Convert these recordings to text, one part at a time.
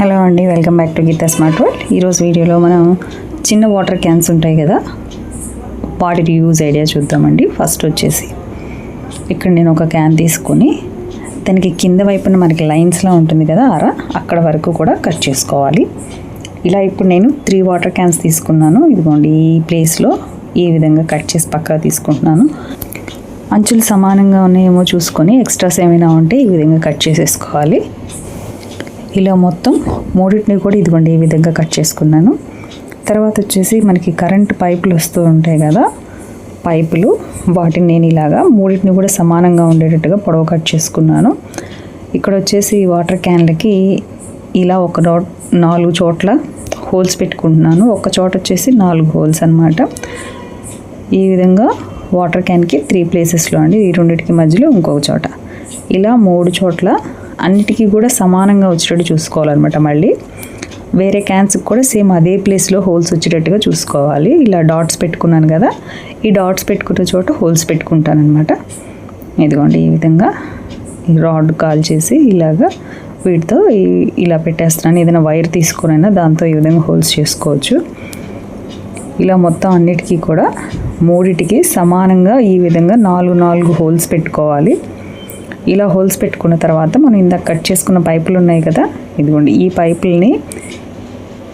Hello అండి welcome back to Geetha smart world ఈరోజు వీడియోలో మనం చిన్న వాటర్ క్యాన్స్ ఉంటాయి కదా వాటి యూజ్ ఐడియా చూద్దామండి. ఫస్ట్ వచ్చేసి ఇక్కడ నేను ఒక క్యాన్ తీసుకొని దానికి కింద వైపున మనకి లైన్స్లో ఉంటుంది కదా అర అక్కడ వరకు కూడా కట్ చేసుకోవాలి. ఇలా ఇప్పుడు నేను త్రీ వాటర్ క్యాన్స్ తీసుకున్నాను. ఇదిగోండి ఈ ప్లేస్లో ఈ విధంగా కట్ చేసి పక్కగా తీసుకుంటున్నాను. అంచులు సమానంగా ఉన్నాయేమో చూసుకొని ఎక్స్ట్రాస్ ఏమైనా ఉంటే ఈ విధంగా కట్ చేసేసుకోవాలి. ఇలా మొత్తం మూడింటిని కూడా ఇదిగోండి ఈ విధంగా కట్ చేసుకున్నాను. తర్వాత వచ్చేసి మనకి కరెంట్ పైపులు వస్తూ ఉంటాయి కదా పైపులు. వాటిని నేను ఇలాగా మూడింటిని కూడా సమానంగా ఉండేటట్టుగా పొడవు కట్ చేసుకున్నాను. ఇక్కడ వచ్చేసి వాటర్ క్యాన్లకి ఇలా ఒక డాట్ నాలుగు చోట్ల హోల్స్ పెట్టుకుంటున్నాను. ఒక చోట వచ్చేసి నాలుగు హోల్స్ అన్నమాట. ఈ విధంగా వాటర్ క్యాన్కి త్రీ ప్లేసెస్లో అండి ఈ రెండింటికి మధ్యలో ఇంకొక చోట. ఇలా మూడు చోట్ల అన్నిటికీ కూడా సమానంగా వచ్చేటట్టు చూసుకోవాలన్నమాట మళ్ళీ. వేరే క్యాన్స్కి కూడా సేమ్ అదే ప్లేస్లో హోల్స్ వచ్చేటట్టుగా చూసుకోవాలి. ఇలా డాట్స్ పెట్టుకున్నాను కదా ఈ డాట్స్ పెట్టుకున్న చోట హోల్స్ పెట్టుకుంటానమాట ఇదిగోండి ఈ విధంగా రాడ్ కాల్ చేసి ఇలాగా వీటితో ఇలా పెట్టేస్తున్నాను. ఏదైనా వైర్ తీసుకునైనా దాంతో ఈ విధంగా హోల్స్ చేసుకోవచ్చు. ఇలా మొత్తం అన్నిటికీ కూడా మూడిటికి సమానంగా ఈ విధంగా నాలుగు నాలుగు హోల్స్ పెట్టుకోవాలి. ఇలా హోల్స్ పెట్టుకున్న తర్వాత మనం ఇందాక కట్ చేసుకున్న పైపులు ఉన్నాయి కదా ఇదిగోండి ఈ పైపుల్ని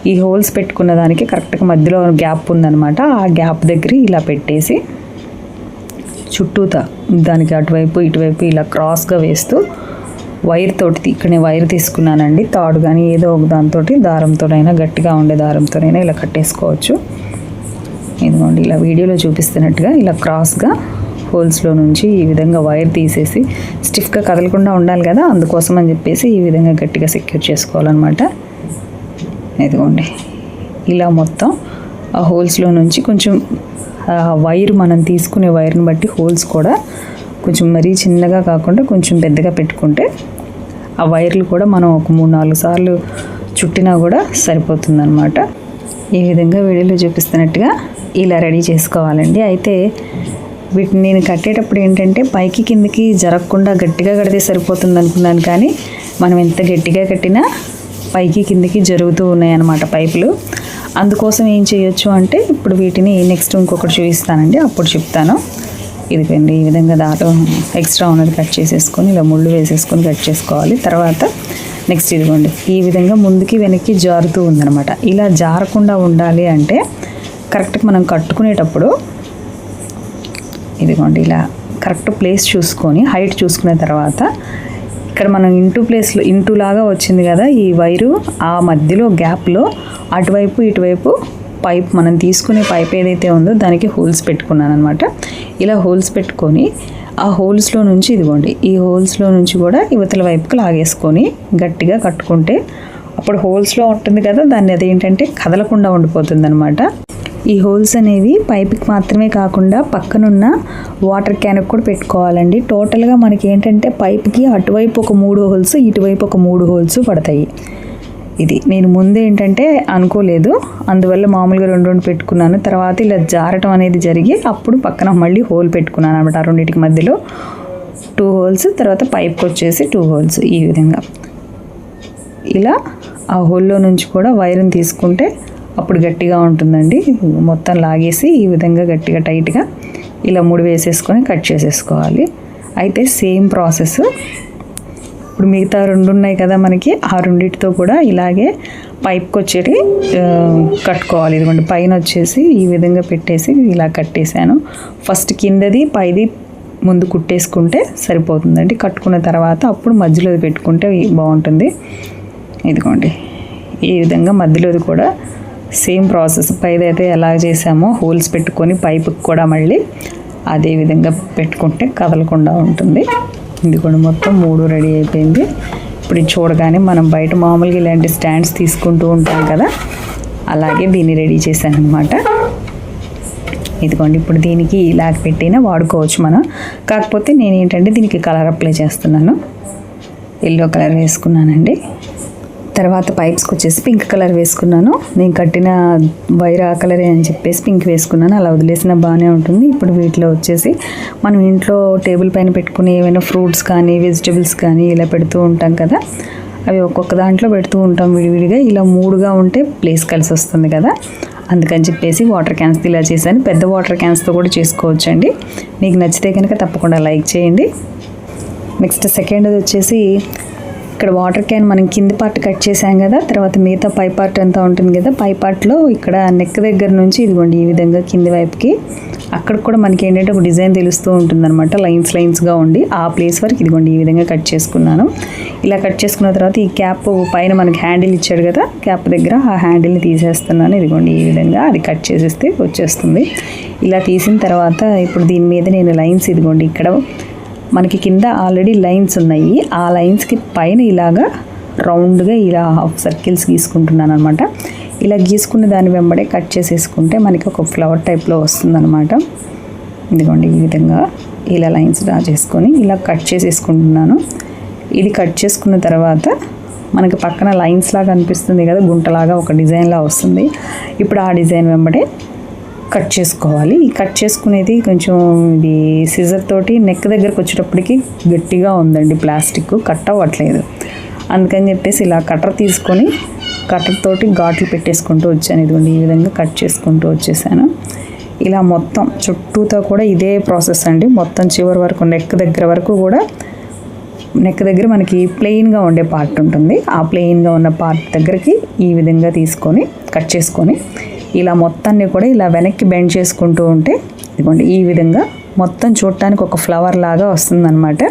ఈ హోల్స్ పెట్టుకున్న దానికి కరెక్ట్గా మధ్యలో గ్యాప్ ఉందన్నమాట. ఆ గ్యాప్ దగ్గర ఇలా పెట్టేసి చుట్టూతా దానికి అటువైపు ఇటువైపు ఇలా క్రాస్గా వేస్తూ వైర్ తోటి ఇక్కడ నేను వైర్ తీసుకున్నానండి తాడు కానీ ఏదో ఒక దాంతో దారంతోనైనా గట్టిగా ఉండే దారంతోనైనా ఇలా కట్టేసుకోవచ్చు. ఇదిగోండి ఇలా వీడియోలో చూపిస్తున్నట్టుగా ఇలా క్రాస్గా హోల్స్లో నుంచి ఈ విధంగా వైర్ తీసేసి స్టిఫ్గా కదలకుండా ఉండాలి కదా అందుకోసం అని చెప్పేసి ఈ విధంగా గట్టిగా సెక్యూర్ చేసుకోవాలన్నమాట. ఇదిగోండి. ఇలా మొత్తం ఆ హోల్స్లో నుంచి కొంచెం వైర్ మనం తీసుకునే వైర్ని బట్టి హోల్స్ కూడా కొంచెం మరీ చిన్నగా కాకుండా కొంచెం పెద్దగా పెట్టుకుంటే ఆ వైర్లు కూడా మనం ఒక మూడు నాలుగు సార్లు చుట్టినా కూడా సరిపోతుందన్నమాట. ఈ విధంగా వీడియోలో చూపిస్తున్నట్టుగా ఇలా రెడీ చేసుకోవాలండి. అయితే వీటిని నేను కట్టేటప్పుడు ఏంటంటే పైకి కిందకి జరగకుండా గట్టిగా కడితే సరిపోతుంది అనుకున్నాను కానీ మనం ఎంత గట్టిగా కట్టినా పైకి కిందకి జరుగుతూ ఉన్నాయన్నమాట పైపులు. అందుకోసం ఏం చేయొచ్చు అంటే ఇప్పుడు వీటిని నెక్స్ట్ ఇంకొకటి చూపిస్తానండి అప్పుడు చెప్తాను. ఇదిగోండి ఈ విధంగా దాటం ఎక్స్ట్రా ఉన్నది కట్ చేసేసుకొని ఇలా ముళ్ళు వేసేసుకొని కట్ చేసుకోవాలి. తర్వాత నెక్స్ట్ ఇదిగోండి ఈ విధంగా ముందుకి వెనక్కి జారుతూ ఉందన్నమాట. ఇలా జారకుండా ఉండాలి అంటే కరెక్ట్గా మనం కట్టుకునేటప్పుడు ఇదిగోండి ఇలా కరెక్ట్ ప్లేస్ చూసుకొని హైట్ చూసుకున్న తర్వాత ఇక్కడ మనం ఇంటూ ప్లేస్లో ఇంటూ లాగా వచ్చింది కదా ఈ వైరు ఆ మధ్యలో గ్యాప్లో అటువైపు ఇటువైపు పైప్ మనం తీసుకునే పైప్ ఏదైతే ఉందో దానికి హోల్స్ పెట్టుకున్నాను అనమాట ఇలా హోల్స్ పెట్టుకొని ఆ హోల్స్లో నుంచి ఇదిగోండి ఈ హోల్స్లో నుంచి కూడా యువతల వైపుకి లాగేసుకొని గట్టిగా కట్టుకుంటే అప్పుడు హోల్స్లో ఉంటుంది కదా దాన్ని అదేంటంటే కదలకుండా ఉండిపోతుంది అనమాట ఈ హోల్స్ అనేవి పైప్కి మాత్రమే కాకుండా పక్కనున్న వాటర్ క్యాన్కి కూడా పెట్టుకోవాలండి. టోటల్గా మనకి ఏంటంటే పైప్కి అటువైపు ఒక మూడు హోల్స్ ఇటువైపు ఒక మూడు హోల్స్ పడతాయి. ఇది నేను ముందు ఏంటంటే అనుకోలేదు. అందువల్ల మామూలుగా రెండు రెండు పెట్టుకున్నాను. తర్వాత ఇలా జారటం అనేది జరిగి అప్పుడు పక్కన మళ్ళీ హోల్ పెట్టుకున్నాను అనమాట రెండింటికి మధ్యలో. టూ హోల్స్ తర్వాత పైప్కి వచ్చేసి టూ హోల్స్ ఈ విధంగా. ఇలా ఆ హోల్లో నుంచి కూడా వైర్ని తీసుకుంటే అప్పుడు గట్టిగా ఉంటుందండి. మొత్తం లాగేసి ఈ విధంగా గట్టిగా టైట్గా ఇలా ముడి వేసేసుకొని కట్ చేసేసుకోవాలి. అయితే సేమ్ ప్రాసెస్. ఇప్పుడు మిగతా రెండు ఉన్నాయి కదా మనకి ఆ రెండిటితో కూడా ఇలాగే పైప్కి వచ్చేటి కట్టుకోవాలి. ఇదిగోండి పైన వచ్చేసి ఈ విధంగా పెట్టేసి ఇలా కట్టేశాను. ఫస్ట్ కిందది పైది ముందు కుట్టేసుకుంటే సరిపోతుందండి. కట్టుకున్న తర్వాత అప్పుడు మధ్యలో పెట్టుకుంటే బాగుంటుంది. ఇదిగోండి ఈ విధంగా మధ్యలోది కూడా సేమ్ ప్రాసెస్ పైదైతే ఎలా చేసామో హోల్స్ పెట్టుకొని పైపుకి కూడా మళ్ళీ అదే విధంగా పెట్టుకుంటే కదలకుండా ఉంటుంది. ఇది కూడా మొత్తం మూడు రెడీ అయిపోయింది. ఇప్పుడు ఇది చూడగానే మనం బయట మామూలుగా ఇలాంటి స్టాండ్స్ తీసుకుంటూ ఉంటాం కదా అలాగే దీన్ని రెడీ చేశాను అనమాట ఇదిగోండి ఇప్పుడు దీనికి ఇలాగ పెట్టినా వాడుకోవచ్చు మనం. కాకపోతే నేను ఏంటంటే దీనికి కలర్ అప్లై చేస్తున్నాను. ఎల్లో కలర్ వేసుకున్నానండి. తర్వాత పైప్స్కి వచ్చేసి పింక్ కలర్ వేసుకున్నాను. నేను కట్టిన వైర్ ఆ కలరే అని చెప్పేసి పింక్ వేసుకున్నాను. అలా వదిలేసిన బాగానే ఉంటుంది. ఇప్పుడు వీటిలో వచ్చేసి మనం ఇంట్లో టేబుల్ పైన పెట్టుకుని ఏమైనా ఫ్రూట్స్ కానీ వెజిటబుల్స్ కానీ ఇలా పెడుతూ ఉంటాం కదా. అవి ఒక్కొక్క దాంట్లో పెడుతూ ఉంటాం విడివిడిగా. ఇలా మూడుగా ఉంటే ప్లేస్ కలిసి వస్తుంది కదా. అందుకని చెప్పేసి వాటర్ క్యాన్స్ ఇలా చేశాను. పెద్ద వాటర్ క్యాన్స్తో కూడా చేసుకోవచ్చండి. మీకు నచ్చితే కనుక తప్పకుండా లైక్ చేయండి. నెక్స్ట్ సెకండ్ వచ్చేసి ఇక్కడ వాటర్ క్యాన్ మనం కింది పార్ట్ కట్ చేసాం కదా తర్వాత మిగతా పై పార్ట్ అంతా ఉంటుంది కదా పై పార్ట్లో ఇక్కడ నెక్ దగ్గర నుంచి ఇదిగోండి ఈ విధంగా కింది వైపుకి అక్కడ కూడా మనకి ఏంటంటే ఒక డిజైన్ తెలుస్తూ ఉంటుందన్నమాట లైన్స్ లైన్స్గా ఉండి ఆ ప్లేస్ వరకు ఇదిగోండి ఈ విధంగా కట్ చేసుకున్నాను. ఇలా కట్ చేసుకున్న తర్వాత ఈ క్యాప్ పైన మనకి హ్యాండిల్ ఇచ్చాడు కదా క్యాప్ దగ్గర ఆ హ్యాండిల్ని తీసేస్తున్నాను ఇదిగోండి ఈ విధంగా అది కట్ చేసేస్తే వచ్చేస్తుంది. ఇలా తీసిన తర్వాత ఇప్పుడు దీని మీద నేను లైన్స్ ఇదిగోండి ఇక్కడ మనకి కింద ఆల్రెడీ లైన్స్ ఉన్నాయి. ఆ లైన్స్కి పైన ఇలాగా రౌండ్గా ఇలా హాఫ్ సర్కిల్స్ గీసుకుంటున్నాను అనమాట ఇలా గీసుకున్న దాని వెంబడే కట్ చేసేసుకుంటే మనకి ఒక ఫ్లవర్ టైప్లో వస్తుందన్నమాట. ఇదిగోండి ఈ విధంగా ఇలా లైన్స్ డ్రా చేసుకొని ఇలా కట్ చేసేసుకుంటున్నాను. ఇది కట్ చేసుకున్న తర్వాత మనకి పక్కన లైన్స్ లాగా అనిపిస్తుంది కదా గుంటలాగా ఒక డిజైన్లా వస్తుంది. ఇప్పుడు ఆ డిజైన్ వెంబడే కట్ చేసుకోవాలి. ఈ కట్ చేసుకునేది కొంచెం ఇది సిజర్ తోటి నెక్ దగ్గరకు వచ్చేటప్పటికి గట్టిగా ఉందండి ప్లాస్టిక్. కట్ అవ్వట్లేదు. అందుకని చెప్పేసి ఇలా కట్టర్ తీసుకొని కట్టర్ తోటి ఘాట్లు పెట్టేసుకుంటూ వచ్చాను. ఇదిగోండి ఈ విధంగా కట్ చేసుకుంటూ వచ్చేసాను. ఇలా మొత్తం చుట్టూతో కూడా ఇదే ప్రాసెస్ అండి. మొత్తం చివరి వరకు నెక్ దగ్గర వరకు కూడా నెక్ దగ్గర మనకి ప్లెయిన్గా ఉండే పార్ట్ ఉంటుంది. ఆ ప్లెయిన్గా ఉన్న పార్ట్ దగ్గరికి ఈ విధంగా తీసుకొని కట్ చేసుకొని ఇలా మొత్తాన్ని కూడా ఇలా వెనక్కి బెండ్ చేసుకుంటూ ఉంటే ఇదిగోండి ఈ విధంగా మొత్తం చూడటానికి ఒక ఫ్లవర్ లాగా వస్తుందన్నమాట.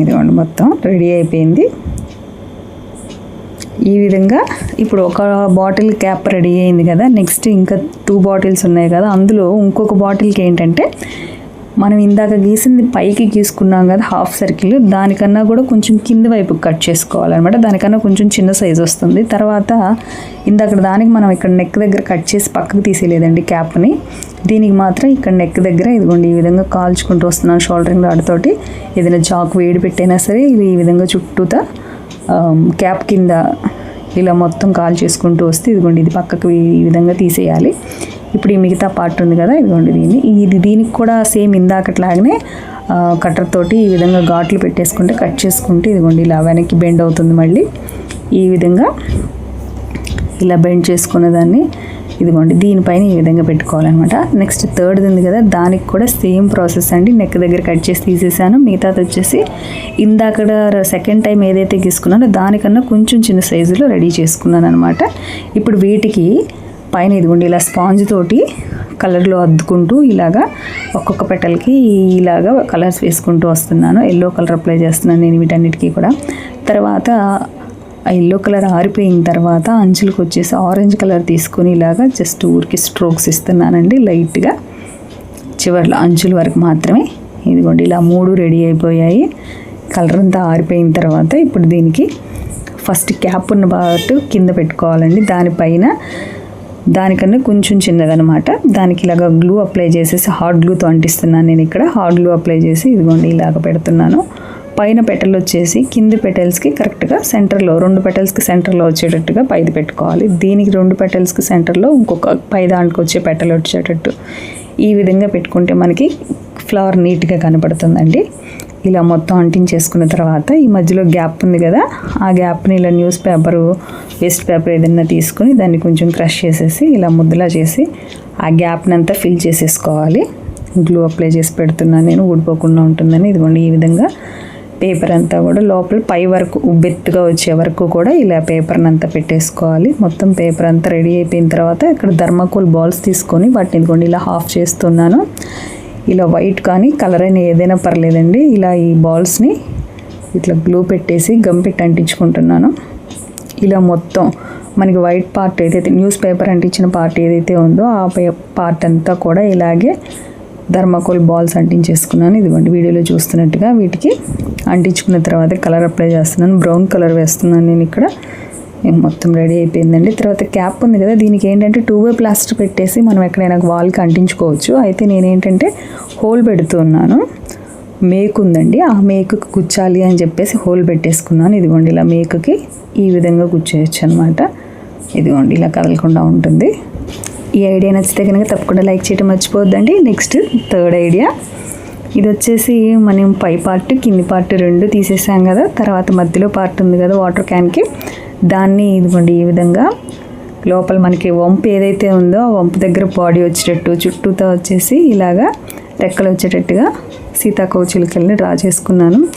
ఇదిగోండి మొత్తం రెడీ అయిపోయింది. ఈ విధంగా ఇప్పుడు ఒక బాటిల్ క్యాప్ రెడీ అయింది కదా నెక్స్ట్ ఇంకా టూ బాటిల్స్ ఉన్నాయి కదా అందులో ఇంకొక బాటిల్కి ఏంటంటే మనం ఇందాక గీసింది పైకి గీసుకున్నాం కదా హాఫ్ సర్కిల్ దానికన్నా కూడా కొంచెం కింది వైపు కట్ చేసుకోవాలన్నమాట. దానికన్నా కొంచెం చిన్న సైజ్ వస్తుంది. తర్వాత ఇందాక దానికి మనం ఇక్కడ నెక్ దగ్గర కట్ చేసి పక్కకు తీసేయలేదండి క్యాప్ని దీనికి మాత్రం ఇక్కడ నెక్ దగ్గర ఇదిగోండి ఈ విధంగా కాల్చుకుంటూ వస్తున్నాను షోల్డరింగ్ రాడ్తోటి ఏదైనా చాకు వేడి పెట్టైనా సరే ఇది ఈ విధంగా చుట్టూతా క్యాప్ కింద ఇలా మొత్తం కాల్ చేసుకుంటూ వస్తే ఇదిగోండి ఇది పక్కకు ఈ విధంగా తీసేయాలి. ఇప్పుడు ఈ మిగతా పార్ట్ ఉంది కదా ఇదిగోండి దీన్ని. ఇది దీనికి కూడా సేమ్ ఇందాకట్లాగనే కట్టర్ తోటి ఈ విధంగా ఘాట్లు పెట్టేసుకుంటే కట్ చేసుకుంటే ఇదిగోండి ఇలా వెనక్కి బెండ్ అవుతుంది మళ్ళీ. ఈ విధంగా ఇలా బెండ్ చేసుకున్న దాన్ని ఇదిగోండి దీనిపైన ఈ విధంగా పెట్టుకోవాలన్నమాట. నెక్స్ట్ థర్డ్ ఉంది కదా దానికి కూడా సేమ్ ప్రాసెస్ అండి. నెక్ దగ్గర కట్ చేసి తీసేసాను మిగతాది వచ్చేసి ఇందాకడ సెకండ్ టైం ఏదైతే తీసుకున్నానో దానికన్నా కొంచెం చిన్న సైజులో రెడీ చేసుకున్నాను అనమాట ఇప్పుడు వీటికి పైన ఇదిగోండి ఇలా స్పాంజ్ తోటి కలర్లో అద్దుకుంటూ ఇలాగా ఒక్కొక్క పెటల్కి ఇలాగా కలర్స్ వేసుకుంటూ వస్తున్నాను. ఎల్లో కలర్ అప్లై చేస్తున్నాను నేను వీటన్నిటికీ కూడా. తర్వాత ఆ ఎల్లో కలర్ ఆరిపోయిన తర్వాత అంచులకు వచ్చేసి ఆరెంజ్ కలర్ తీసుకొని ఇలాగా జస్ట్ ఊరికి స్ట్రోక్స్ ఇస్తున్నానండి. లైట్గా చివర్లో అంచుల వరకు మాత్రమే. ఇదిగోండి ఇలా మూడు రెడీ అయిపోయాయి. కలర్ అంతా ఆరిపోయిన తర్వాత ఇప్పుడు దీనికి ఫస్ట్ క్యాప్ ఉన్న పాటు కింద పెట్టుకోవాలండి. దానిపైన దానికన్నా కొంచెం చిన్నదనమాట దానికి ఇలాగ గ్లూ అప్లై చేసేసి హాట్ గ్లూతో అంటిస్తున్నాను నేను ఇక్కడ. హాట్ గ్లూ అప్లై చేసి ఇదిగోండి ఇలాగ పెడుతున్నాను. పైన పెటల్ వచ్చేసి కింది పెటల్స్కి కరెక్ట్గా సెంటర్లో రెండు పెటల్స్కి సెంటర్లో వచ్చేటట్టుగా పైది పెట్టుకోవాలి. దీనికి రెండు పెటల్స్కి సెంటర్లో ఇంకొక పై దాంట్కి వచ్చే పెటల్ వచ్చేటట్టు. ఈ విధంగా పెట్టుకుంటే మనకి ఫ్లవర్ నీట్గా కనపడుతుందండి. ఇలా మొత్తం అంటించేసుకున్న తర్వాత ఈ మధ్యలో గ్యాప్ ఉంది కదా ఆ గ్యాప్ని ఇలా న్యూస్ పేపరు వేస్ట్ పేపర్ ఏదైనా తీసుకుని దాన్ని కొంచెం క్రష్ చేసేసి ఇలా ముద్దలా చేసి ఆ గ్యాప్ని అంతా ఫిల్ చేసేసుకోవాలి. గ్లూ అప్లై చేసి పెడుతున్నాను నేను ఊడిపోకుండా ఉంటుందని ఇదిగోండి ఈ విధంగా పేపర్ అంతా కూడా లోపల పై వరకు ఉబ్బెత్తుగా వచ్చే వరకు కూడా ఇలా పేపర్ని అంతా పెట్టేసుకోవాలి. మొత్తం పేపర్ అంతా రెడీ అయిపోయిన తర్వాత ఇక్కడ ధర్మకోల్ బాల్స్ తీసుకొని వాటిని ఇదిగోండి ఇలా హాఫ్ చేస్తున్నాను. ఇలా వైట్ కానీ కలర్ అయినా ఏదైనా పర్లేదండి. ఇలా ఈ బాల్స్ని ఇట్లా గ్లూ పెట్టేసి గమ్ పెట్టి అంటించుకుంటున్నాను. ఇలా మొత్తం మనకి వైట్ పార్ట్ ఏదైతే న్యూస్ పేపర్ అంటించిన పార్ట్ ఏదైతే ఉందో ఆ పార్ట్ అంతా కూడా ఇలాగే ధర్మకోల్ బాల్స్ అంటించేసుకున్నాను. ఇదిగోండి వీడియోలో చూస్తున్నట్టుగా వీటికి అంటించుకున్న తర్వాత కలర్ అప్లై చేస్తున్నాను. బ్రౌన్ కలర్ వేస్తున్నాను నేను ఇక్కడ. మొత్తం రెడీ అయిపోయిందండి. తర్వాత క్యాప్ ఉంది కదా దీనికి ఏంటంటే టూ వే ప్లాస్టర్ పెట్టేసి మనం ఎక్కడైనా వాల్కి అంటించుకోవచ్చు అయితే నేనేంటంటే హోల్ పెడుతున్నాను. మేకు ఉందండి. ఆ మేకుకి కుచ్చాలి అని చెప్పేసి హోల్ పెట్టేసుకున్నాను. ఇదిగోండి ఇలా మేకుకి ఈ విధంగా కుచ్చేయచ్చు అనమాట ఇదిగోండి ఇలా కదలకుండా ఉంటుంది. ఈ ఐడియా నచ్చితే కనుక తప్పకుండా లైక్ చేయడం మర్చిపోద్దండి నెక్స్ట్ థర్డ్ ఐడియా ఇది వచ్చేసి మనం పై పార్ట్ కింది పార్ట్ రెండు తీసేసాం కదా. తర్వాత మధ్యలో పార్ట్ ఉంది కదా వాటర్ క్యాన్కి దాన్ని ఇదిగోండి ఈ విధంగా లోపల మనకి వంపు ఏదైతే ఉందో ఆ వంపు దగ్గర బాడీ వచ్చేటట్టు చుట్టూతో వచ్చేసి ఇలాగా రెక్కలు వచ్చేటట్టుగా సీతాకోవ చిలుకల్ని డ్రా చేసుకున్నాను.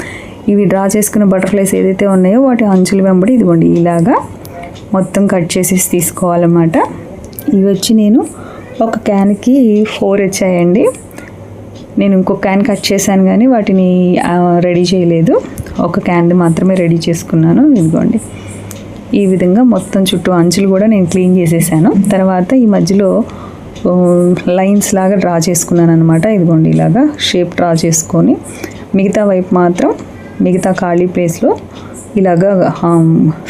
ఇవి డ్రా చేసుకున్న బటర్ఫ్లైస్ ఏదైతే ఉన్నాయో వాటి అంచుల వెంబడి ఇదిగోండి ఇలాగా మొత్తం కట్ చేసేసి తీసుకోవాలన్నమాట. ఇవి వచ్చి నేను ఒక క్యాన్కి ఫోర్ వచ్చాయండి నేను ఇంకొక క్యాన్ కట్ చేశాను కానీ వాటిని రెడీ చేయలేదు. ఒక క్యాన్ మాత్రమే రెడీ చేసుకున్నాను. ఇదిగోండి. ఈ విధంగా మొత్తం చుట్టూ అంచులు కూడా నేను క్లీన్ చేసేసాను. తర్వాత ఈ మధ్యలో లైన్స్ లాగా డ్రా చేసుకున్నాను అనమాట ఇదిగోండి ఇలాగా షేప్ డ్రా చేసుకొని మిగతా వైపు మాత్రం మిగతా ఖాళీ ప్లేస్లో ఇలాగా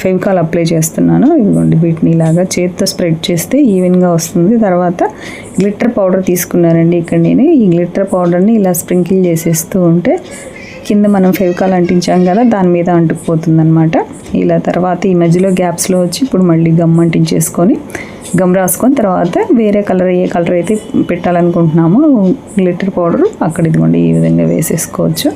ఫెవికాల్ అప్లై చేస్తున్నాను. ఇదిగోండి వీటిని ఇలాగా చేత్తో స్ప్రెడ్ చేస్తే ఈవెన్గా వస్తుంది. తర్వాత గ్లిట్టర్ పౌడర్ తీసుకున్నానండి. ఇక్కడ నేను ఈ గ్లిట్టర్ పౌడర్ని ఇలా స్ప్రింకిల్ చేసేస్తూ ఉంటే కింద మనం ఫెవికాల్ అంటించాం కదా దాని మీద అంటుకుపోతుంది అనమాట ఇలా తర్వాత ఈ మధ్యలో గ్యాప్స్లో వచ్చి ఇప్పుడు మళ్ళీ గమ్ అంటించేసుకొని గమ్ రాసుకొని తర్వాత వేరే కలర్ ఏ కలర్ అయితే పెట్టాలనుకుంటున్నామో గ్లిటర్ పౌడర్ అక్కడ ఇదిగోండి ఈ విధంగా వేసేసుకోవచ్చు.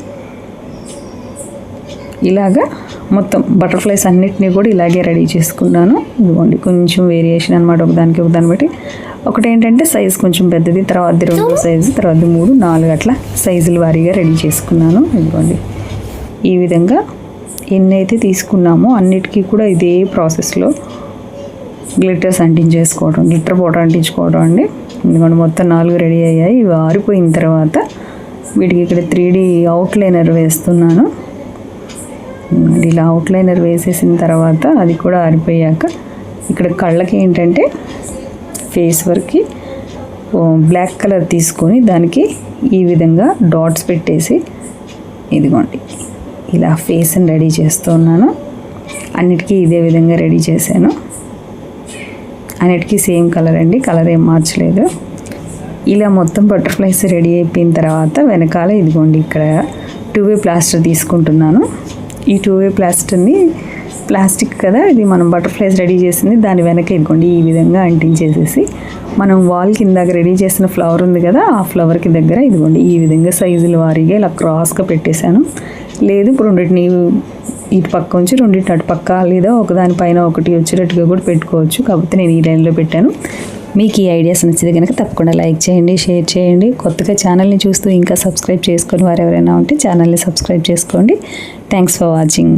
ఇలాగా మొత్తం బటర్ఫ్లైస్ అన్నిటినీ కూడా ఇలాగే రెడీ చేసుకున్నాను. ఇదిగోండి కొంచెం వేరియేషన్ అనమాట ఒకదానికి ఒకదాన్ని బట్టి. ఒకటి ఏంటంటే సైజ్ కొంచెం పెద్దది తర్వాత రెండు సైజు తర్వాత మూడు నాలుగు అట్లా సైజుల వారీగా రెడీ చేసుకున్నాను. ఇదిగోండి. ఈ విధంగా ఎన్ని అయితే తీసుకున్నామో అన్నిటికీ కూడా ఇదే ప్రాసెస్లో గ్లిటర్స్ అంటించేసుకోవడం గ్లిటర్ పౌడర్ అంటించుకోవడం అండి. ఎందుకంటే మొత్తం నాలుగు రెడీ అయ్యాయి. ఇవి ఆరిపోయిన తర్వాత వీటికి ఇక్కడ త్రీ డీ అవుట్లైనర్ వేస్తున్నాను. ఇలా అవుట్లైనర్ వేసేసిన తర్వాత అది కూడా ఆరిపోయాక ఇక్కడ కళ్ళకి ఏంటంటే ఫేస్ వరకు బ్లాక్ కలర్ తీసుకొని దానికి ఈ విధంగా డాట్స్ పెట్టేసి ఇదిగోండి. ఇలా ఫేస్ని రెడీ చేస్తున్నాను అన్నిటికీ ఇదే విధంగా రెడీ చేశాను. అన్నిటికీ సేమ్ కలర్ అండి. కలర్ ఏం మార్చలేదు. ఇలా మొత్తం బటర్ఫ్లైస్ రెడీ అయిపోయిన తర్వాత వెనకాల ఇదిగోండి ఇక్కడ టూ వే ప్లాస్టర్ తీసుకుంటున్నాను. ఈ టూ వే ప్లాస్టర్ని ప్లాస్టిక్ కదా ఇది మనం బటర్ఫ్లైస్ రెడీ చేసింది దాని వెనక ఇదిగోండి ఈ విధంగా అంటించేసేసి మనం వాల్ కింద రెడీ చేసిన ఫ్లవర్ ఉంది కదా ఆ ఫ్లవర్కి దగ్గర ఇదిగోండి ఈ విధంగా సైజుల వారీగా ఇలా క్రాస్గా పెట్టేశాను. లేదు ఇప్పుడు రెండింటిని ఇటు పక్క ఉంచి రెండింటి అటు పక్క లేదా ఒకదానిపైన ఒకటి వచ్చేటట్టుగా కూడా పెట్టుకోవచ్చు. కాకపోతే నేను ఈ లైన్లో పెట్టాను. మీకు ఈ ఐడియాస్ నచ్చితే కనుక తప్పకుండా లైక్ చేయండి షేర్ చేయండి. కొత్తగా ఛానల్ని చూస్తూ ఇంకా సబ్స్క్రైబ్ చేసుకొని వారు ఎవరైనా ఉంటే ఛానల్ని సబ్స్క్రైబ్ చేసుకోండి. Thanks for watching.